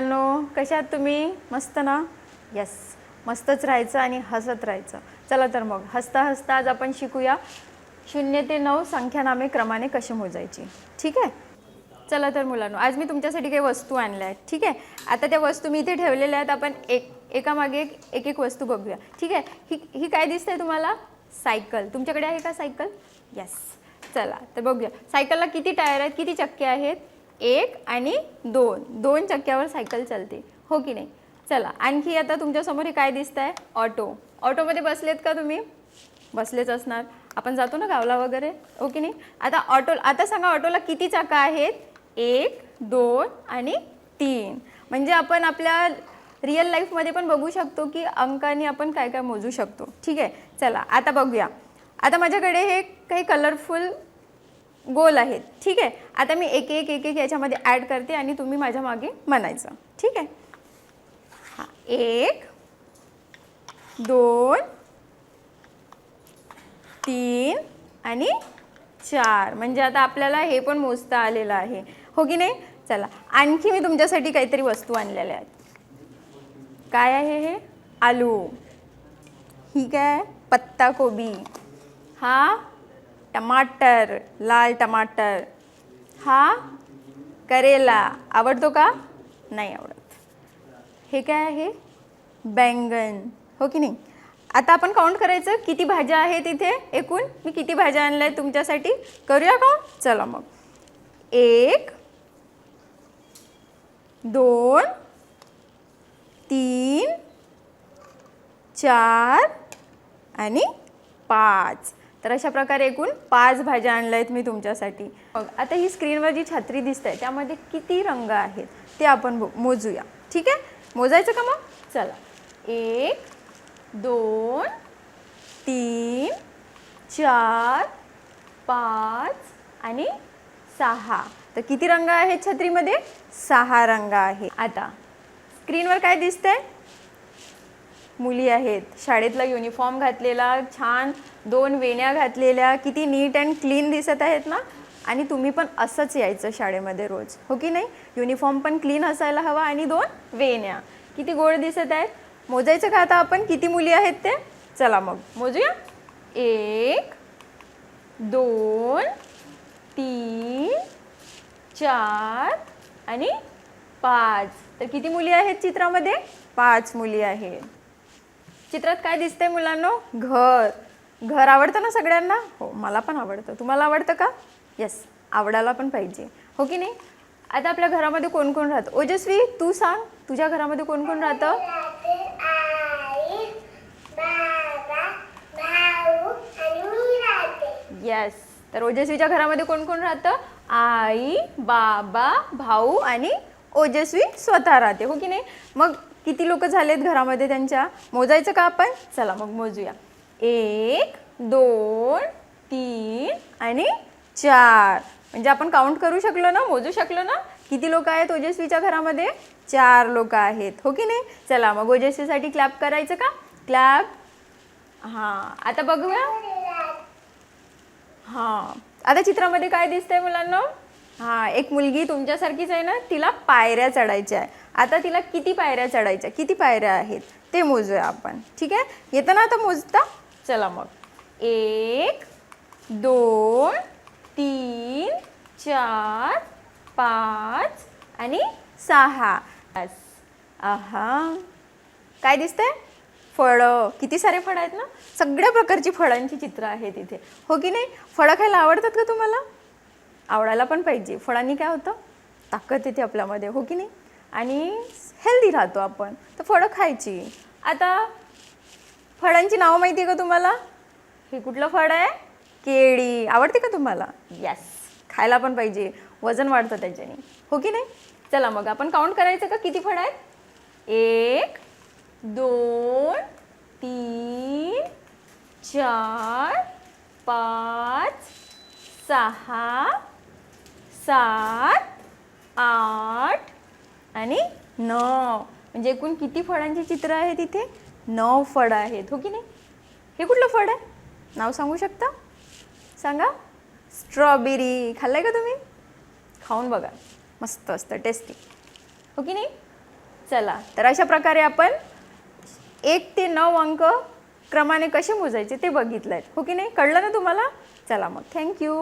मुलांनो कशा आहात तुम्ही? मस्त ना? येस मस्तच राहायचं आणि हसत राहायचं. चला तर मग हसता हसता आज आपण शिकूया. शून्य ते नऊ संख्यानामे क्रमाने कसे मोजायची. ठीक आहे? चला तर मुलांनो आज मी तुमच्यासाठी काही वस्तू आणल्या आहेत. ठीक आहे? आता त्या वस्तू मी इथे ठेवलेल्या आहेत. आपण एक एकामागे एक एक एक वस्तू बघूया. ठीक आहे? ही ही काय दिसतंय तुम्हाला? सायकल. तुमच्याकडे आहे का सायकल? येस चला तर बघूया. सायकलला किती टायर आहेत? किती चक्के आहेत? एक आणि दोन. दोन चक्क्यावर सायकल चालते. हो की नाही? चला आणखी आता तुमच्यासमोर हे काय दिसत आहे ऑटो. ऑटोमध्ये बसलेत का तुम्ही? बसलेच असणार. आपण जातो ना गावला वगैरे? हो की नाही? आता ऑटो आता सांगा ऑटोला किती चाकं आहेत? एक दोन आणि तीन. म्हणजे आपण आपल्या रिअल लाईफमध्ये पण बघू शकतो की अंकाने आपण काय काय मोजू शकतो. ठीक आहे? चला आता बघूया. आता माझ्याकडे हे काही कलरफुल गोल आहेत. ठीक आहे? आता मी एक एक एक एक याच्यामध्ये ॲड करते आणि तुम्ही माझ्या मागे म्हणायचं. ठीक आहे? हां एक दोन तीन आणि चार. म्हणजे आता आपल्याला हे पण मोजता आलेलं आहे. हो की नाही? चला आणखी मी तुमच्यासाठी काहीतरी वस्तू आणलेल्या आहेत. काय आहे हे? आलू. ही काय पत्ता कोबी हा? टमाटर लाल टमाटर. हा? करेला. आवडतो का? नाही आवडत. हे काय आहे? बैंगन. हो की नाही? आता आपण काउंट करायचं. किती भाज्या आहेत इथे? एकूण. मी किती भाज्या आणल्या आहेत तुमच्यासाठी? करूया काउंट चला मग. एक दोन तीन चार आणि पाच. तर अशा प्रकारे एकूण पाच भाज्या आणल्या आहेत मी तुमच्यासाठी. मग आता ही स्क्रीनवर जी छत्री दिसत आहे त्यामध्ये किती रंग आहेत ते आपण मोजूया. ठीक आहे? मोजायचं का मग? चला. एक दोन तीन चार पाच आणि सहा. तर किती रंग आहेत छत्रीमध्ये? सहा रंग आहे आता स्क्रीनवर काय दिसतंय? मुली आहेत. शाळेतला युनिफॉर्म घातलेला छान दोन वेण्या घातलेल्या किती नीट अँड क्लीन दिसत आहेत ना? आणि तुम्ही पण असंच यायचं शाळेमध्ये रोज. हो की नाही? युनिफॉर्म पण क्लीन असायला हवा आणि दोन वेण्या. किती गोड दिसत आहेत. मोजायचं का आता आपण? किती मुली आहेत ते? चला मग. मोजूया. एक दोन तीन चार आणि पाच. तर किती मुली आहेत चित्रामध्ये? पाच मुली आहेत. चित्रात काय दिसतंय मुलांनो? घर. घर आवडतं ना सगळ्यांना? हो मला पण आवडतं. तुम्हाला आवडतं का? येस आवडायला पण पाहिजे. हो की नाही? आता आपल्या घरामध्ये कोण कोण राहतं? ओजस्वी तू सांग तुझ्या घरामध्ये कोण कोण राहतं? येस तर ओजस्वीच्या घरामध्ये कोण कोण राहतं? आई बाबा भाऊ आणि ओजस्वी स्वतः राहते. हो की नाही? मग किती लोक झालेत घरामध्ये त्यांच्या? मोजायचं का आपण? चला मग मोजूया. एक दोन तीन आणि चार. म्हणजे आपण काउंट करू शकलो ना मोजू शकलो ना किती लोक आहेत ओजस्वीच्या घरामध्ये? चार लोक आहेत. हो की नाही? चला मग ओजस्वीसाठी क्लॅप करायचं का? क्लॅप हां आता बघूया. हां. आता चित्रामध्ये काय दिसतंय मुलांना? हां एक मुलगी तुमच्यासारखीच आहे ना तिला पायऱ्या चढायच्या आहे आता तिला किती पायऱ्या चढायच्या किती पायऱ्या आहेत? ते मोजूया आपण. ठीक आहे? येतं ना आता मोजता? चला मग. एक दोन तीन चार पाच आणि सहा. आहा काय दिसतंय? फळं. किती सारे फळं आहेत ना? सगळ्या प्रकारची फळांची चित्र आहेत इथे. हो की नाही? फळं खायला आवडतात का तुम्हाला? आवडायला पण पाहिजे. फळांनी काय होतं? ताकद येते आपल्यामध्ये. हो की नाही? आणि हेल्दी राहतो आपण. तर फळं खायची. आता फळांची नावं माहिती आहे का तुम्हाला? हे कुठलं फळ आहे? केळी. आवडते का तुम्हाला? यस खायला पण पाहिजे. वजन वाढतं त्याच्याने. हो की नाही? चला मग आपण काउंट करायचं का किती फळं आहेत? एक दोन तीन चार पाच सहा सात आठ आणि नऊ. म्हणजे एकूण किती फळांची चित्र आहेत इथे नऊ फळं आहेत. हो की नाही? हे कुठलं फळ आहे? नाव सांगू शकता? सांगा. स्ट्रॉबेरी. खाल्लंय का तुम्ही? खाऊन बघा. मस्त असतं. टेस्टी हो की नाही? चला. तर अशा प्रकारे आपण एक ते नऊ अंक क्रमाने कसे मोजायचे ते बघितलं आहेत हो की नाही? कळलं ना तुम्हाला? चला मग. थँक्यू